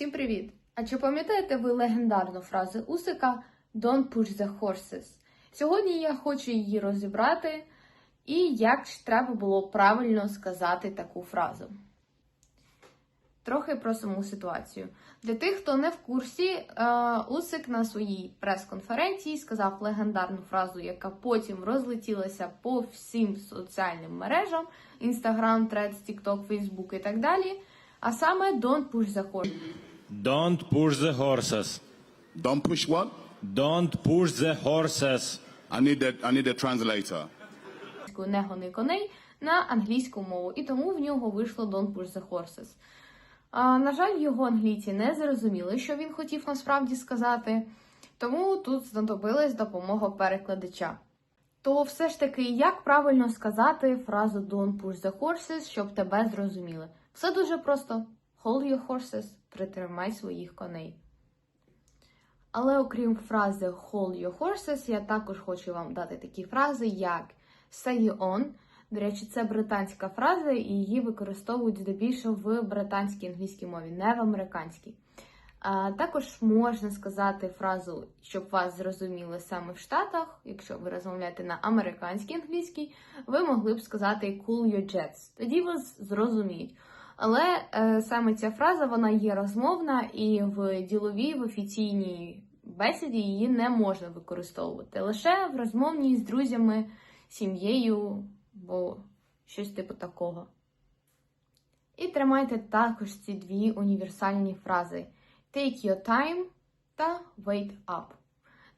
Всім привіт! А чи пам'ятаєте ви легендарну фразу Усика Don't push the horses? Сьогодні я хочу її розібрати і як ж треба було правильно сказати таку фразу. Трохи про саму ситуацію. Для тих, хто не в курсі, е, Усик на своїй прес-конференції сказав легендарну фразу, яка потім розлетілася по всім соціальним мережам: Instagram, Threads, TikTok, Facebook і так далі. А саме Don't push the horses. Don't push the horses. Don't push what? Don't push the horses. I need a, I need a translator. не гони коней на англійську мову, і тому в нього вийшло Don't push the horses. А, на жаль, його англійці не зрозуміли, що він хотів насправді сказати, тому тут знадобилась допомога перекладача. То все ж таки, як правильно сказати фразу Don't push the horses, щоб тебе зрозуміли? Все дуже просто. Hold your horses, притримай своїх коней. Але окрім фрази hold your horses, я також хочу вам дати такі фрази, як say on. До речі, це британська фраза, і її використовують здебільшого в британській англійській мові, не в американській. А, також можна сказати фразу, щоб вас зрозуміли саме в Штатах, якщо ви розмовляєте на американській англійській, ви могли б сказати cool your jets. Тоді вас зрозуміють. Але е, саме ця фраза вона є розмовна, і в діловій, в офіційній бесіді її не можна використовувати. Лише в розмовній з друзями, сім'єю, бо щось типу такого. І тримайте також ці дві універсальні фрази: Take your time та wait up.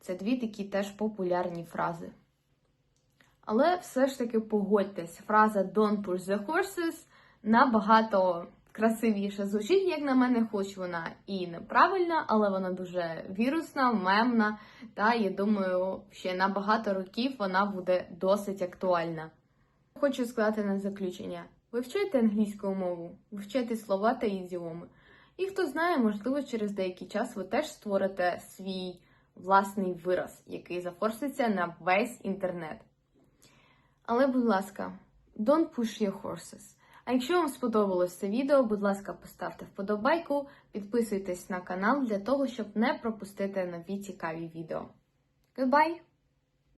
Це дві такі теж популярні фрази. Але все ж таки погодьтесь, фраза Don't push the horses набагато красивіше звучить, як на мене, хоч вона і неправильна, але вона дуже вірусна, мемна, та я думаю, ще на багато років вона буде досить актуальна. Хочу сказати на заключення: вивчайте англійську мову, вивчайте слова та ідіоми. І хто знає, можливо, через деякий час ви теж створите свій власний вираз, який зафорситься на весь інтернет. Але, будь ласка, don't push your horses. А якщо вам сподобалось це відео, будь ласка, поставте вподобайку, підписуйтесь на канал для того, щоб не пропустити нові цікаві відео. Goodbye!